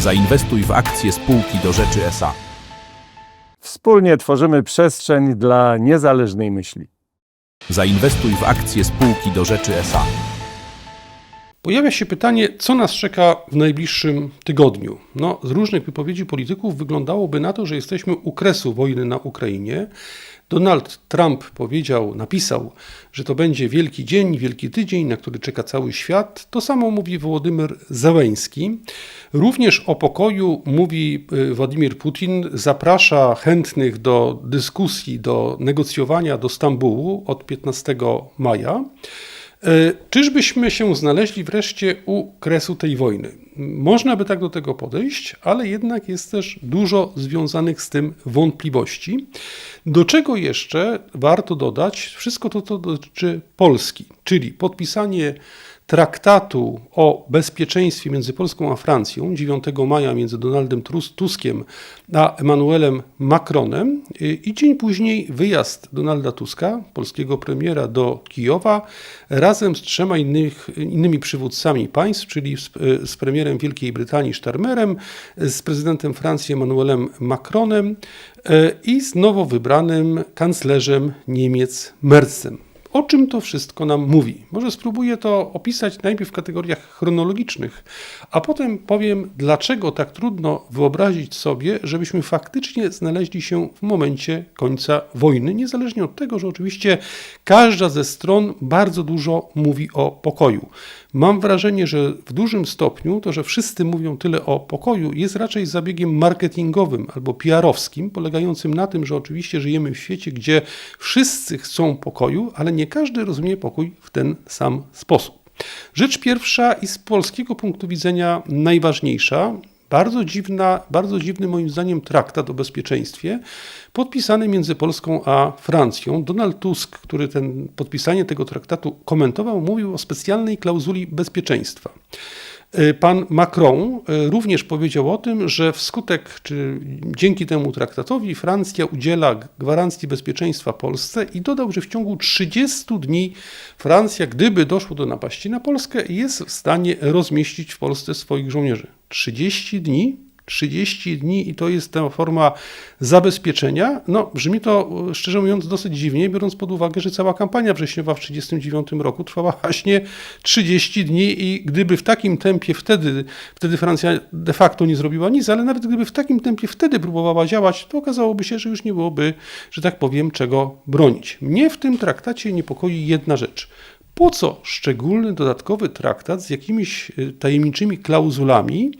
Zainwestuj w akcje spółki do rzeczy SA. Wspólnie tworzymy przestrzeń dla niezależnej myśli. Zainwestuj w akcje spółki do rzeczy SA. Pojawia się pytanie, co nas czeka w najbliższym tygodniu. No, z różnych wypowiedzi polityków wyglądałoby na to, że jesteśmy u kresu wojny na Ukrainie. Donald Trump powiedział, napisał, że to będzie wielki dzień, wielki tydzień, na który czeka cały świat. To samo mówi Wołodymyr Zełęński. Również o pokoju mówi y, Władimir Putin, zaprasza chętnych do dyskusji, do negocjowania do Stambułu od 15 maja. E, Czyżbyśmy się znaleźli wreszcie u kresu tej wojny? Można by tak do tego podejść, ale jednak jest też dużo związanych z tym wątpliwości. Do czego jeszcze warto dodać, wszystko to, to dotyczy Polski, czyli podpisanie traktatu o bezpieczeństwie między Polską a Francją 9 maja między Donaldem Tuskiem a Emmanuelem Macronem i dzień później wyjazd Donalda Tuska, polskiego premiera do Kijowa razem z trzema innych, innymi przywódcami państw, czyli z, z premierem Wielkiej Brytanii Starmerem, z prezydentem Francji Emmanuelem Macronem y, i z nowo wybranym kanclerzem Niemiec Merzem. O czym to wszystko nam mówi? Może spróbuję to opisać najpierw w kategoriach chronologicznych, a potem powiem, dlaczego tak trudno wyobrazić sobie, żebyśmy faktycznie znaleźli się w momencie końca wojny, niezależnie od tego, że oczywiście każda ze stron bardzo dużo mówi o pokoju. Mam wrażenie, że w dużym stopniu to, że wszyscy mówią tyle o pokoju, jest raczej zabiegiem marketingowym albo PR-owskim, polegającym na tym, że oczywiście żyjemy w świecie, gdzie wszyscy chcą pokoju, ale nie każdy rozumie pokój w ten sam sposób. Rzecz pierwsza i z polskiego punktu widzenia najważniejsza, bardzo, dziwna, bardzo dziwny moim zdaniem traktat o bezpieczeństwie, podpisany między Polską a Francją. Donald Tusk, który ten, podpisanie tego traktatu komentował, mówił o specjalnej klauzuli bezpieczeństwa. Y, Pan Macron y, również powiedział o tym, że wskutek czy dzięki temu traktatowi Francja udziela gwarancji bezpieczeństwa Polsce i dodał, że w ciągu 30 dni Francja, gdyby doszło do napaści na Polskę, jest w stanie rozmieścić w Polsce swoich żołnierzy. 30 dni 30 dni i to jest ta forma zabezpieczenia. No, brzmi to szczerze mówiąc dosyć dziwnie, biorąc pod uwagę, że cała kampania wrześniowa w 1939 roku trwała właśnie 30 dni i gdyby w takim tempie wtedy, wtedy Francja de facto nie zrobiła nic, ale nawet gdyby w takim tempie wtedy próbowała działać, to okazałoby się, że już nie byłoby, że tak powiem, czego bronić. Mnie w tym traktacie niepokoi jedna rzecz. Po co szczególny dodatkowy traktat z jakimiś y, tajemniczymi klauzulami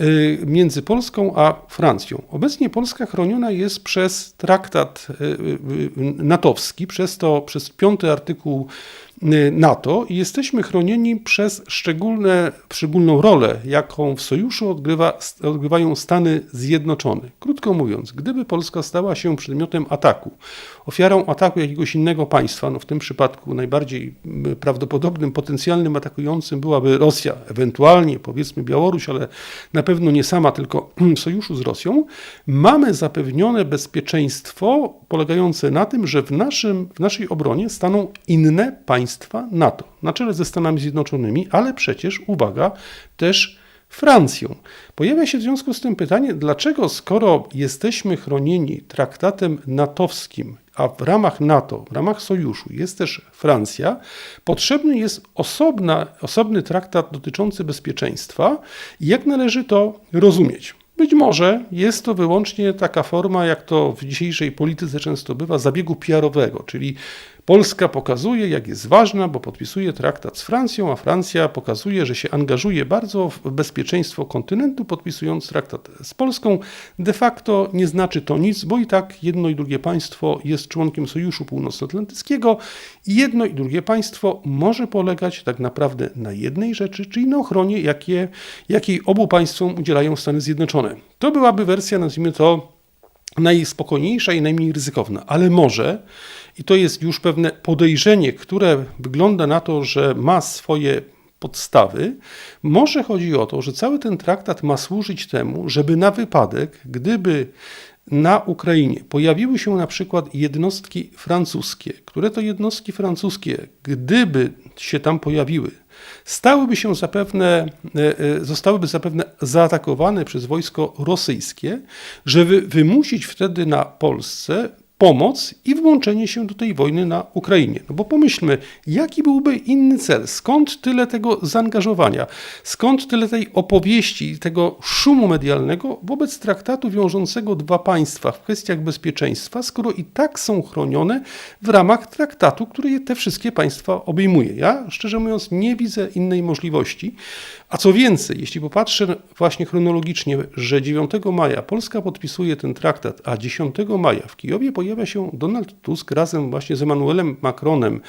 y, między Polską a Francją? Obecnie Polska chroniona jest przez traktat y, natowski, przez to przez piąty artykuł NATO i jesteśmy chronieni przez szczególne, szczególną rolę, jaką w sojuszu odgrywa, odgrywają Stany Zjednoczone. Krótko mówiąc, gdyby Polska stała się przedmiotem ataku, ofiarą ataku jakiegoś innego państwa, no w tym przypadku najbardziej prawdopodobnym, potencjalnym atakującym byłaby Rosja, ewentualnie powiedzmy Białoruś, ale na pewno nie sama, tylko w sojuszu z Rosją, mamy zapewnione bezpieczeństwo polegające na tym, że w, naszym, w naszej obronie staną inne państwa NATO, na czele ze Stanami Zjednoczonymi, ale przecież, uwaga, też Francją. Pojawia się w związku z tym pytanie, dlaczego skoro jesteśmy chronieni traktatem natowskim, a w ramach NATO, w ramach sojuszu jest też Francja, potrzebny jest osobna, osobny traktat dotyczący bezpieczeństwa i jak należy to rozumieć. Być może jest to wyłącznie taka forma, jak to w dzisiejszej polityce często bywa, zabiegu PR-owego, czyli Polska pokazuje, jak jest ważna, bo podpisuje traktat z Francją, a Francja pokazuje, że się angażuje bardzo w bezpieczeństwo kontynentu, podpisując traktat z Polską. De facto nie znaczy to nic, bo i tak jedno i drugie państwo jest członkiem Sojuszu Północnoatlantyckiego i jedno i drugie państwo może polegać tak naprawdę na jednej rzeczy, czyli na ochronie, jakie, jakiej obu państwom udzielają Stany Zjednoczone. To byłaby wersja, nazwijmy to, najspokojniejsza i najmniej ryzykowna, ale może, i to jest już pewne podejrzenie, które wygląda na to, że ma swoje podstawy, może chodzi o to, że cały ten traktat ma służyć temu, żeby na wypadek, gdyby na Ukrainie pojawiły się na przykład jednostki francuskie, które to jednostki francuskie, gdyby się tam pojawiły, stałyby się zapewne, e, e, zostałyby zapewne zaatakowane przez wojsko rosyjskie, żeby wymusić wtedy na Polsce pomoc i włączenie się do tej wojny na Ukrainie. No bo pomyślmy, jaki byłby inny cel? Skąd tyle tego zaangażowania? Skąd tyle tej opowieści, tego szumu medialnego wobec traktatu wiążącego dwa państwa w kwestiach bezpieczeństwa, skoro i tak są chronione w ramach traktatu, który te wszystkie państwa obejmuje? Ja, szczerze mówiąc, nie widzę innej możliwości. A co więcej, jeśli popatrzę właśnie chronologicznie, że 9 maja Polska podpisuje ten traktat, a 10 maja w Kijowie pojawia się Donald Tusk razem właśnie z Emmanuelem Macronem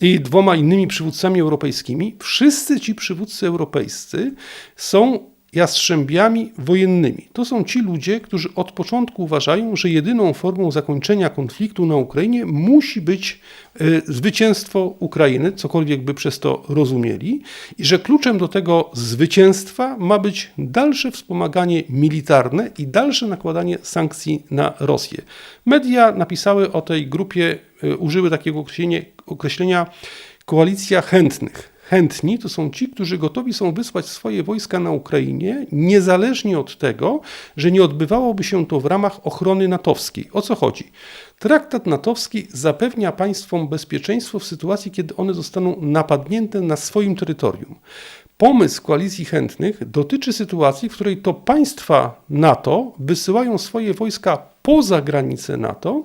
i dwoma innymi przywódcami europejskimi, wszyscy ci przywódcy europejscy są jastrzębiami wojennymi. To są ci ludzie, którzy od początku uważają, że jedyną formą zakończenia konfliktu na Ukrainie musi być y, zwycięstwo Ukrainy, cokolwiek by przez to rozumieli, i że kluczem do tego zwycięstwa ma być dalsze wspomaganie militarne i dalsze nakładanie sankcji na Rosję. Media napisały o tej grupie, y, użyły takiego określenia, określenia koalicja chętnych chętni to są ci, którzy gotowi są wysłać swoje wojska na Ukrainie, niezależnie od tego, że nie odbywałoby się to w ramach ochrony natowskiej. O co chodzi? Traktat natowski zapewnia państwom bezpieczeństwo w sytuacji, kiedy one zostaną napadnięte na swoim terytorium. Pomysł koalicji chętnych dotyczy sytuacji, w której to państwa NATO wysyłają swoje wojska poza granice NATO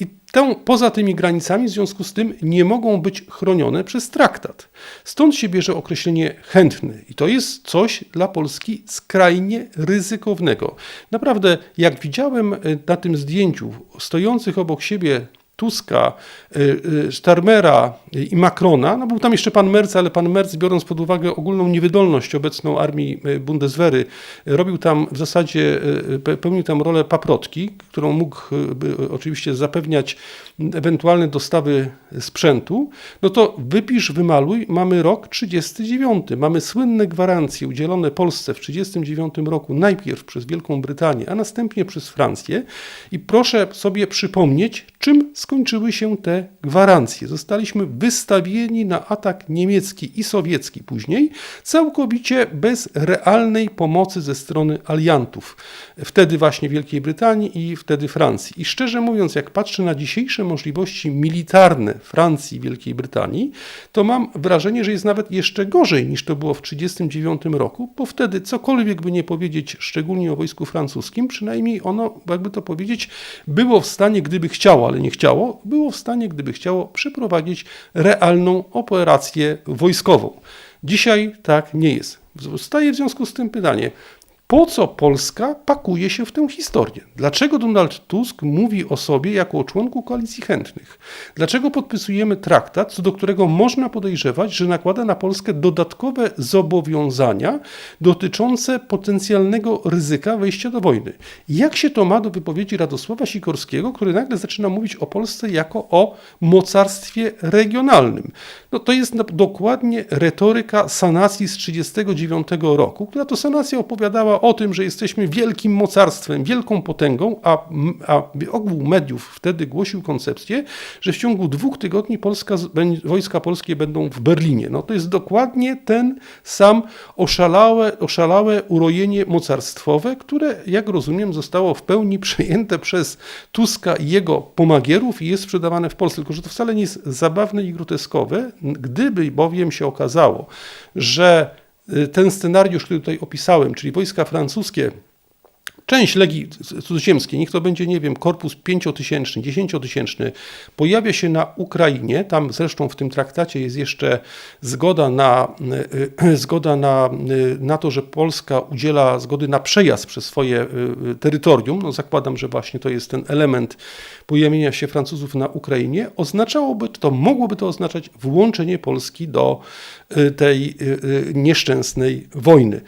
i tę, poza tymi granicami w związku z tym nie mogą być chronione przez traktat. Stąd się bierze określenie chętny i to jest coś dla Polski skrajnie ryzykownego. Naprawdę, jak widziałem e, na tym zdjęciu stojących obok siebie Tuska, y, y, Starmera i Macrona, no był tam jeszcze pan Merz, ale pan Merz, biorąc pod uwagę ogólną niewydolność obecną armii y, Bundeswehry, robił tam w zasadzie, pełnił tam rolę paprotki, którą mógł oczywiście zapewniać ewentualne dostawy sprzętu, no to wypisz, wymaluj, mamy rok 39. Mamy słynne gwarancje udzielone Polsce w 39 roku, najpierw przez Wielką Brytanię, a następnie przez Francję. I proszę sobie przypomnieć, czym skończyły się te gwarancje. Zostaliśmy wystawieni na atak niemiecki i sowiecki później, całkowicie bez realnej pomocy ze strony aliantów. Wtedy właśnie Wielkiej Brytanii i wtedy Francji. I szczerze mówiąc, jak patrzę na dzisiejsze możliwości militarne Francji i Wielkiej Brytanii, to mam wrażenie, że jest nawet jeszcze gorzej niż to było w 1939 roku, bo wtedy cokolwiek by nie powiedzieć, szczególnie o wojsku francuskim, przynajmniej ono, jakby to powiedzieć, było w stanie, gdyby chciało, ale nie chciało, było w stanie, gdyby chciało, przeprowadzić realną operację wojskową. Dzisiaj tak nie jest. Zostaje w związku z tym pytanie, po co Polska pakuje się w tę historię? Dlaczego Donald Tusk mówi o sobie jako o członku koalicji chętnych? Dlaczego podpisujemy traktat, co do którego można podejrzewać, że nakłada na Polskę dodatkowe zobowiązania dotyczące potencjalnego ryzyka wejścia do wojny? Jak się to ma do wypowiedzi Radosława Sikorskiego, który nagle zaczyna mówić o Polsce jako o mocarstwie regionalnym? No to jest dokładnie retoryka sanacji z 1939 roku, która to sanacja opowiadała o tym, że jesteśmy wielkim mocarstwem, wielką potęgą, a, a ogół mediów wtedy głosił koncepcję, że w ciągu dwóch tygodni Polska, wojska polskie będą w Berlinie. No to jest dokładnie ten sam oszalałe, oszalałe urojenie mocarstwowe, które, jak rozumiem, zostało w pełni przejęte przez Tuska i jego pomagierów i jest sprzedawane w Polsce. Tylko, że to wcale nie jest zabawne i groteskowe, gdyby bowiem się okazało, że ten scenariusz, który tutaj opisałem, czyli wojska francuskie, część Legii Cudzoziemskiej, niech to będzie, nie wiem, korpus pięciotysięczny, dziesięciotysięczny, pojawia się na Ukrainie. Tam zresztą w tym traktacie jest jeszcze zgoda na, y, zgoda na, y, na to, że Polska udziela zgody na przejazd przez swoje terytorium. No zakładam, że właśnie to jest ten element pojawienia się Francuzów na Ukrainie. Oznaczałoby to, mogłoby to oznaczać włączenie Polski do tej nieszczęsnej wojny.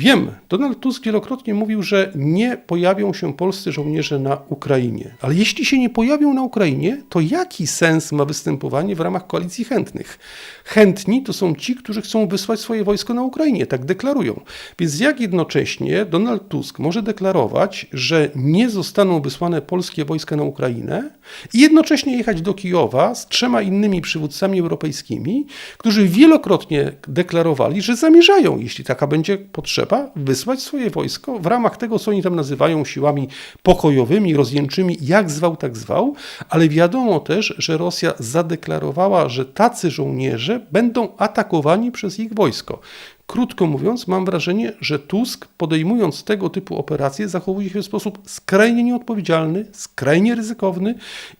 Wiem, Donald Tusk wielokrotnie mówił, że nie pojawią się polscy żołnierze na Ukrainie. Ale jeśli się nie pojawią na Ukrainie, to jaki sens ma występowanie w ramach koalicji chętnych? Chętni to są ci, którzy chcą wysłać swoje wojsko na Ukrainie, tak deklarują. Więc jak jednocześnie Donald Tusk może deklarować, że nie zostaną wysłane polskie wojska na Ukrainę i jednocześnie jechać do Kijowa z trzema innymi przywódcami europejskimi, którzy wielokrotnie deklarowali, że zamierzają, jeśli taka będzie potrzeba, wysłać swoje wojsko w ramach tego, co oni tam nazywają siłami pokojowymi, rozjęczymi, jak zwał, tak zwał, ale wiadomo też, że Rosja zadeklarowała, że tacy żołnierze będą atakowani przez ich wojsko. Krótko mówiąc, mam wrażenie, że Tusk, podejmując tego typu operacje, zachowuje się w sposób skrajnie nieodpowiedzialny, skrajnie ryzykowny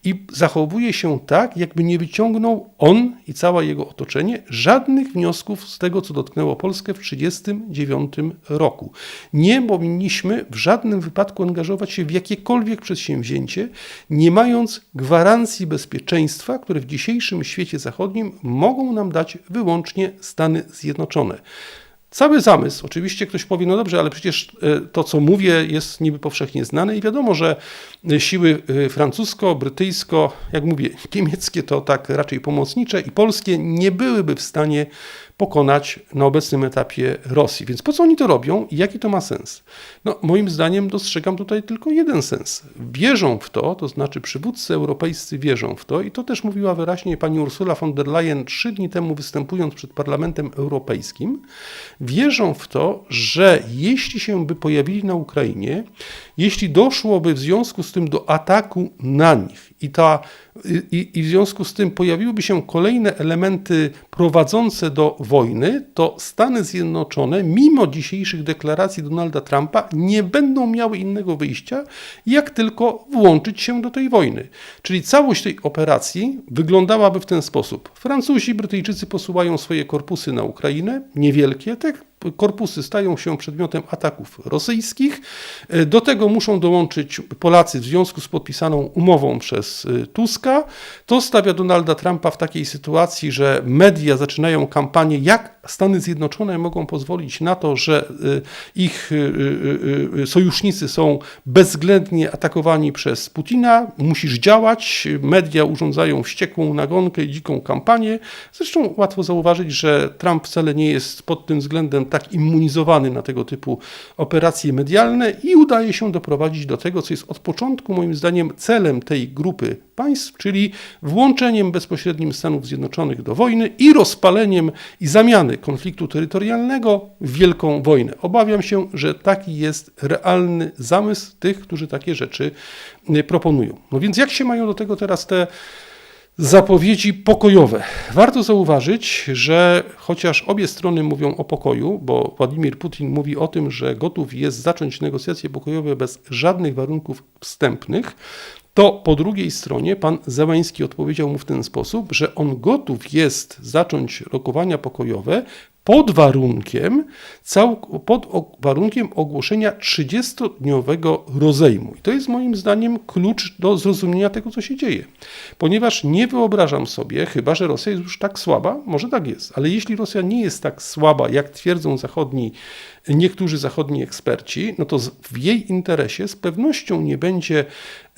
i zachowuje się tak, jakby nie wyciągnął on i całe jego otoczenie żadnych wniosków z tego, co dotknęło Polskę w 1939 roku. Nie powinniśmy w żadnym wypadku angażować się w jakiekolwiek przedsięwzięcie, nie mając gwarancji bezpieczeństwa, które w dzisiejszym świecie zachodnim mogą nam dać wyłącznie Stany Zjednoczone. Cały zamysł, oczywiście ktoś powie, no dobrze, ale przecież e, to, co mówię, jest niby powszechnie znane i wiadomo, że e, siły e, francusko, brytyjsko, jak mówię, niemieckie to tak raczej pomocnicze i polskie nie byłyby w stanie pokonać na obecnym etapie Rosji. Więc po co oni to robią i jaki to ma sens? No, moim zdaniem dostrzegam tutaj tylko jeden sens. Wierzą w to, to znaczy przywódcy europejscy wierzą w to i to też mówiła wyraźnie pani Ursula von der Leyen trzy dni temu występując przed Parlamentem Europejskim. Wierzą w to, że jeśli się by pojawili na Ukrainie, jeśli doszłoby w związku z tym do ataku na nich i, ta, i, i w związku z tym pojawiłyby się kolejne elementy prowadzące do wojny, to Stany Zjednoczone, mimo dzisiejszych deklaracji Donalda Trumpa, nie będą miały innego wyjścia, jak tylko włączyć się do tej wojny. Czyli całość tej operacji wyglądałaby w ten sposób. Francuzi, Brytyjczycy posuwają swoje korpusy na Ukrainę, niewielkie, tak korpusy stają się przedmiotem ataków rosyjskich. Do tego muszą dołączyć Polacy w związku z podpisaną umową przez Tuska. To stawia Donalda Trumpa w takiej sytuacji, że media zaczynają kampanię, jak Stany Zjednoczone mogą pozwolić na to, że ich sojusznicy są bezwzględnie atakowani przez Putina. Musisz działać. Media urządzają wściekłą nagonkę i dziką kampanię. Zresztą łatwo zauważyć, że Trump wcale nie jest pod tym względem tak immunizowany na tego typu operacje medialne i udaje się doprowadzić do tego, co jest od początku moim zdaniem celem tej grupy państw, czyli włączeniem bezpośrednim Stanów Zjednoczonych do wojny i rozpaleniem i zamiany konfliktu terytorialnego wielką wojnę. Obawiam się, że taki jest realny zamysł tych, którzy takie rzeczy proponują. No więc jak się mają do tego teraz te zapowiedzi pokojowe. Warto zauważyć, że chociaż obie strony mówią o pokoju, bo Władimir Putin mówi o tym, że gotów jest zacząć negocjacje pokojowe bez żadnych warunków wstępnych, to po drugiej stronie pan Zełański odpowiedział mu w ten sposób, że on gotów jest zacząć rokowania pokojowe pod warunkiem, cał, pod warunkiem ogłoszenia 30-dniowego rozejmu. I to jest moim zdaniem klucz do zrozumienia tego, co się dzieje. Ponieważ nie wyobrażam sobie, chyba że Rosja jest już tak słaba, może tak jest, ale jeśli Rosja nie jest tak słaba, jak twierdzą zachodni, niektórzy zachodni eksperci, no to w jej interesie z pewnością nie będzie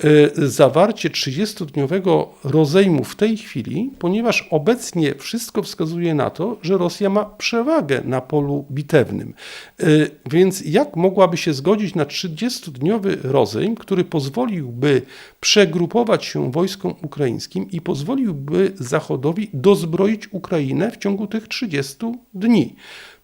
e, zawarcie 30-dniowego rozejmu w tej chwili, ponieważ obecnie wszystko wskazuje na to, że Rosja ma przewagę na polu bitewnym. E, więc jak mogłaby się zgodzić na 30-dniowy rozejm, który pozwoliłby przegrupować się wojskom ukraińskim i pozwoliłby Zachodowi dozbroić Ukrainę w ciągu tych 30 dni?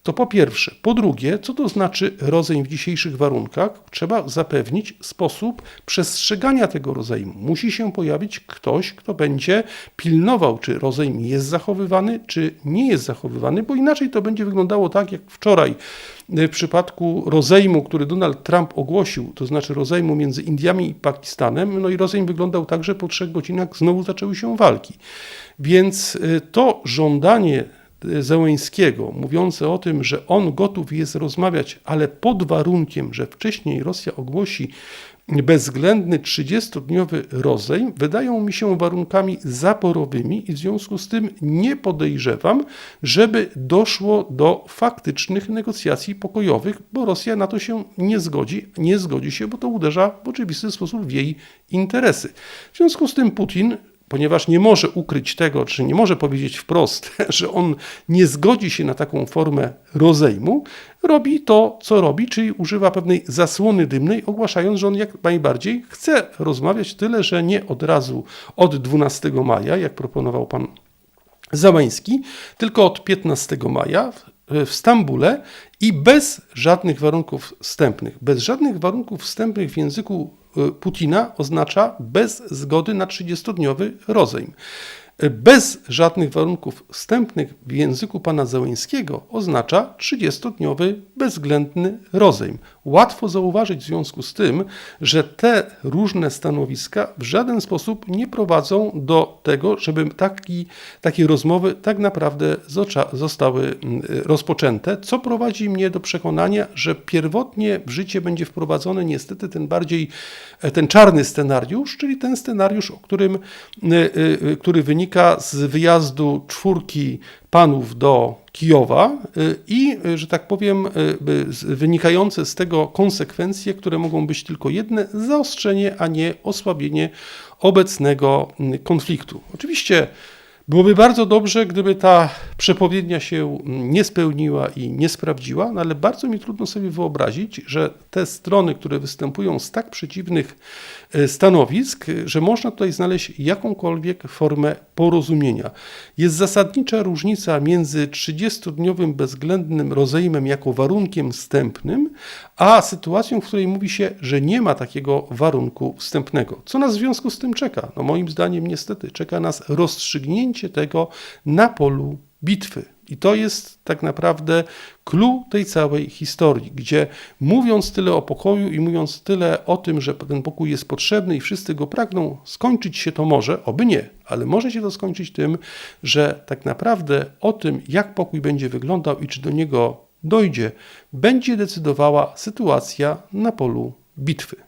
To po pierwsze. Po drugie, co to znaczy rozejm w dzisiejszych warunkach? Trzeba zapewnić sposób przestrzegania tego rozejmu. Musi się pojawić ktoś, kto będzie pilnował, czy rozejm jest zachowywany, czy nie jest zachowywany, bo inaczej to będzie wyglądało tak, jak wczoraj w przypadku rozejmu, który Donald Trump ogłosił, to znaczy rozejmu między Indiami i Pakistanem, no i rozejm wyglądał tak, że po trzech godzinach znowu zaczęły się walki. Więc y, to żądanie Zełęńskiego, mówiące o tym, że on gotów jest rozmawiać, ale pod warunkiem, że wcześniej Rosja ogłosi bezwzględny 30-dniowy rozejm, wydają mi się warunkami zaporowymi i w związku z tym nie podejrzewam, żeby doszło do faktycznych negocjacji pokojowych, bo Rosja na to się nie zgodzi. Nie zgodzi się, bo to uderza w oczywisty sposób w jej interesy. W związku z tym Putin ponieważ nie może ukryć tego, czy nie może powiedzieć wprost, że on nie zgodzi się na taką formę rozejmu, robi to, co robi, czyli używa pewnej zasłony dymnej, ogłaszając, że on jak najbardziej chce rozmawiać, tyle że nie od razu od 12 maja, jak proponował pan Załański, tylko od 15 maja w- Stambule i bez żadnych warunków wstępnych. Bez żadnych warunków wstępnych w języku Putina oznacza bez zgody na 30-dniowy rozejm. Y, Bez żadnych warunków wstępnych w języku pana Zełęńskiego oznacza 30-dniowy bezwzględny rozejm. Łatwo zauważyć w związku z tym, że te różne stanowiska w żaden sposób nie prowadzą do tego, żeby taki, takie rozmowy tak naprawdę zostały mm, rozpoczęte, co prowadzi mnie do przekonania, że pierwotnie w życie będzie wprowadzony niestety ten bardziej, e, ten czarny scenariusz, czyli ten scenariusz, o którym, y, y, który wynika z wyjazdu czwórki panów do Kijowa y, i, y, że tak powiem, y, wynikające z tego konsekwencje, które mogą być tylko jedne, zaostrzenie, a nie osłabienie obecnego konfliktu. Oczywiście byłoby bardzo dobrze, gdyby ta przepowiednia się nie spełniła i nie sprawdziła, no ale bardzo mi trudno sobie wyobrazić, że te strony, które występują z tak przeciwnych e, stanowisk, e, że można tutaj znaleźć jakąkolwiek formę porozumienia. Jest zasadnicza różnica między 30-dniowym bezwzględnym rozejmem jako warunkiem wstępnym, a sytuacją, w której mówi się, że nie ma takiego warunku wstępnego. Co nas w związku z tym czeka? No moim zdaniem niestety czeka nas rozstrzygnięcie tego na polu bitwy. I to jest tak naprawdę clue tej całej historii, gdzie mówiąc tyle o pokoju i mówiąc tyle o tym, że ten pokój jest potrzebny i wszyscy go pragną, skończyć się to może, oby nie, ale może się to skończyć tym, że tak naprawdę o tym, jak pokój będzie wyglądał i czy do niego dojdzie, będzie decydowała sytuacja na polu bitwy.